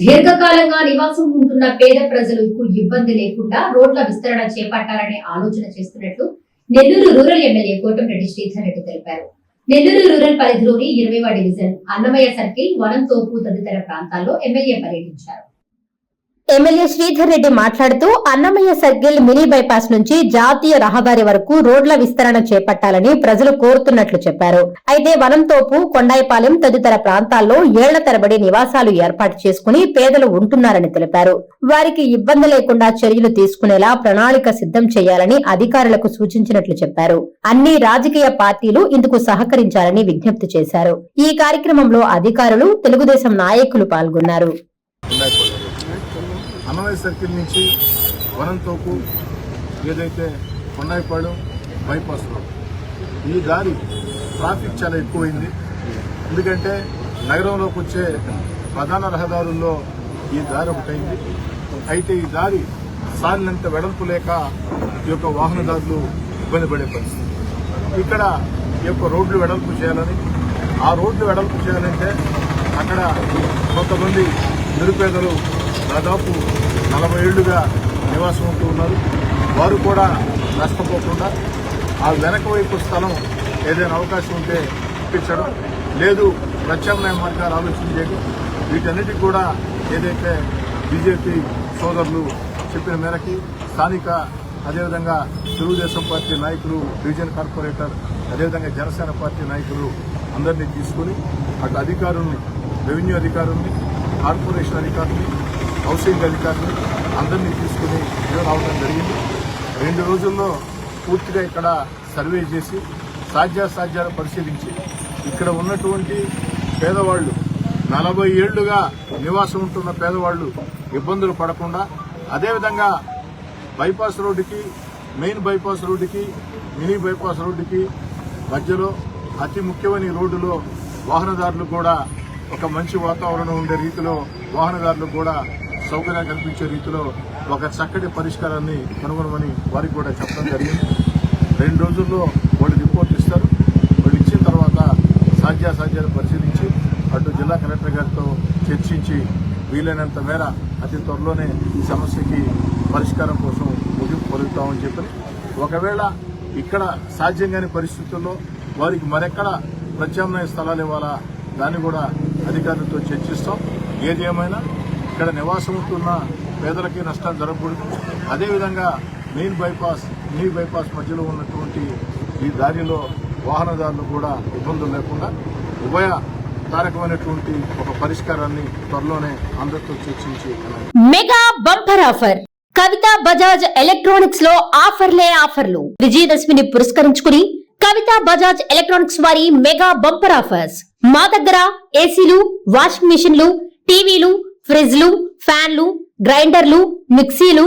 దీర్ఘకాలంగా నివాసం ఉంటున్న పేద ప్రజలకు ఇబ్బంది లేకుండా రోడ్ల విస్తరణ చేపట్టాలనే ఆలోచన చేస్తున్నట్లు నెల్లూరు రూరల్ ఎమ్మెల్యే కోటంరెడ్డి శ్రీధర్ రెడ్డి తెలిపారు. నెల్లూరు రూరల్ పరిధిలోని ఇరవైవ డివిజన్ అన్నమయ్య సర్కిల్ వనంతోపు తదితర ప్రాంతాల్లో ఎమ్మెల్యే పర్యటించారు. ఎమ్మెల్యే శ్రీధర్ రెడ్డి మాట్లాడుతూ అన్నమయ్య సర్కిల్ మినీ బైపాస్ నుంచి జాతీయ రహదారి వరకు రోడ్ల విస్తరణ చేపట్టాలని ప్రజలు కోరుతున్నట్లు చెప్పారు. అయితే వనంతోపు కొండాయిపాలెం తదితర ప్రాంతాల్లో ఏళ్ళ తరబడి నివాసాలు ఏర్పాటు చేసుకుని పేదలు ఉంటున్నారని తెలిపారు. వారికి ఇబ్బంది లేకుండా చర్యలు తీసుకునేలా ప్రణాళిక సిద్ధం చేయాలని అధికారులకు సూచించినట్లు చెప్పారు. అన్ని రాజకీయ పార్టీలు ఇందుకు సహకరించాలని విజ్ఞప్తి చేశారు. ఈ కార్యక్రమంలో అధికారులు తెలుగుదేశం నాయకులు పాల్గొన్నారు. అన్నమయ్య సర్కిల్ నుంచి వనంతోపు ఏదైతే కొండాయిపాడు బైపాస్ రోడ్ ఈ దారి ట్రాఫిక్ చాలా ఎక్కువైంది. ఎందుకంటే నగరంలోకి వచ్చే ప్రధాన రహదారుల్లో ఈ దారి ఒకటైంది. అయితే ఈ దారి సాలినంత వెడల్పు లేక ఈ యొక్క వాహనదారులు ఇబ్బంది పడే పరిస్థితి. ఇక్కడ ఈ యొక్క రోడ్లు వెడల్పు చేయాలని ఆ రోడ్లు వెడల్పు చేయాలంటే అక్కడ కొంతమంది నిరుపేదలు దాదాపు నలభై ఏళ్ళుగా నివాసం ఉంటూ ఉన్నారు. వారు కూడా నష్టపోకుండా ఆ వెనక వైపు స్థలం ఏదైనా అవకాశం ఉంటే ఇప్పించడం. లేదు ప్రత్యామ్నాయ మార్గాలు ఆలోచన చేయడం. వీటన్నిటికి కూడా ఏదైతే బీజేపీ సోదరులు చెప్పిన మేరకి స్థానిక అదేవిధంగా తెలుగుదేశం పార్టీ నాయకులు డివిజన్ కార్పొరేటర్ అదేవిధంగా జనసేన పార్టీ నాయకులు అందరినీ తీసుకుని అటు అధికారుల్ని రెవెన్యూ అధికారుల్ని కార్పొరేషన్ అధికారుల్ని హౌసింగ్ అధికారులు అందరినీ తీసుకుని ఇక్కడ రావడం జరిగింది. రెండు రోజుల్లో పూర్తిగా ఇక్కడ సర్వే చేసి సాధ్యాసాధ్యాలు పరిశీలించి ఇక్కడ ఉన్నటువంటి పేదవాళ్ళు నలభై ఏళ్ళుగా నివాసం ఉంటున్న పేదవాళ్ళు ఇబ్బందులు పడకుండా అదేవిధంగా బైపాస్ రోడ్డుకి మెయిన్ బైపాస్ రోడ్డుకి మినీ బైపాస్ రోడ్డుకి మధ్యలో అతి ముఖ్యమైన రోడ్డులో వాహనదారులు కూడా ఒక మంచి వాతావరణం ఉండే రీతిలో వాహనదారులు కూడా సౌకర్యం కల్పించే రీతిలో ఒక చక్కటి పరిష్కారాన్ని కనుగొనమని వారికి కూడా చెప్పడం జరిగింది. రెండు రోజుల్లో వాళ్ళు రిపోర్ట్ ఇస్తారు. వాళ్ళు ఇచ్చిన తర్వాత సాధ్యాసాధ్యాలు పరిశీలించి అటు జిల్లా కలెక్టర్ గారితో చర్చించి వీలైనంత మేర అతి త్వరలోనే ఈ సమస్యకి పరిష్కారం కోసం ముగింపు పలుకుతామని చెప్పి ఒకవేళ ఇక్కడ సాధ్యం కాని పరిస్థితుల్లో వారికి మరెక్కడ ప్రత్యామ్నాయ స్థలాలు ఇవ్వాలా దాన్ని కూడా అధికారులతో చర్చిస్తాం. ఏది ఏమైనా ఇక్కడ నివాసం ఉంటున్న పేదలకి నష్టాలు జరగకూడదు. అదేవిధంగా మెయిన్ బైపాస్ మినీ బైపాస్ మధ్యలో ఉన్నటువంటి ఈ దారిలో వాహనదారులు కూడా ఇబ్బందులు లేకుండా ఉభయ తారకమైనటువంటి ఒక పరిష్కారాన్ని త్వరలోనే అందరితో చర్చించి mega bumper offer. Kavitha Bajaj ఎలక్ట్రానిక్స్లో ఆఫర్లే ఆఫర్లు. విజయదశమిని పురస్కరించుకుని కవిత బజాజ్ ఎలక్ట్రానిక్స్ వారి మెగా బంపర్ ఆఫర్స్. మా దగ్గర ఏసీలు వాషింగ్ మిషన్లు టీవీలు ఫ్రిడ్జ్లు ఫ్యాన్లు గ్రైండర్లు మిక్సీలు